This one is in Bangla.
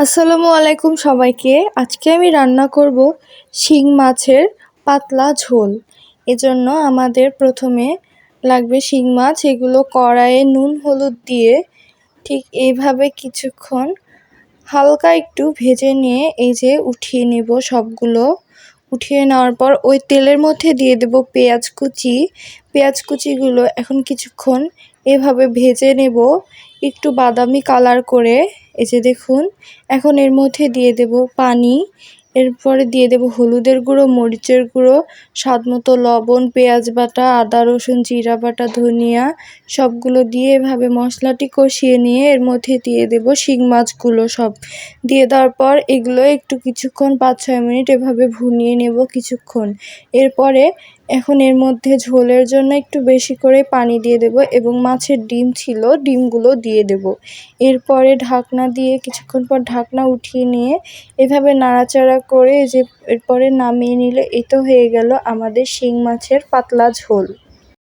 আসসালামু আলাইকুম সবাইকে। আজকে আমি রান্না করব শিং মাছের পাতলা ঝোল। এজন্য আমাদের প্রথমে লাগবে শিং মাছ, এগুলো কড়াইয়ে নুন, হলুদ দিয়ে ঠিক এইভাবে কিছুক্ষণ হালকা একটু ভেজে নিয়ে এই যে উঠিয়ে নেব সবগুলো। উঠিয়ে নেওয়ার পর ওই তেলের মধ্যে দিয়ে দেব পেঁয়াজ কুচি। পেঁয়াজ কুচিগুলো এখন কিছুক্ষণ এভাবে ভেজে নেব। একটু বাদামি কালার করে এই যে দেখুন, এখন এর মধ্যে দিয়ে দেব পানি, এরপরে দিয়ে দেব হলুদের গুঁড়ো, মরিচের গুঁড়ো, স্বাদ মতো লবণ, পেঁয়াজ বাটা, আদা, রসুন, জিরা বাটা, ধনিয়া, সবগুলো দিয়ে এভাবে মশলাটি কষিয়ে নিয়ে এর মধ্যে দিয়ে দেব শিং মাছগুলো সব। দিয়ে দেওয়ার পর এগুলো একটু কিছুক্ষণ পাঁচ ছয় মিনিট এভাবে ভুনিয়ে নেব কিছুক্ষণ। এরপরে এখন এর মধ্যে ঝোলের জন্য একটু বেশি করে পানি দিয়ে দেব এবং মাছের ডিম ছিল, ডিমগুলো দিয়ে দেব। এরপরে ঢাকনা দিয়ে কিছুক্ষণ পর ঢাকনা উঠিয়ে নিয়ে এভাবে নাড়াচাড়া করে যে এরপরে নামিয়ে নিলে, এ তো হয়ে গেল আমাদের শিং মাছের পাতলা ঝোল।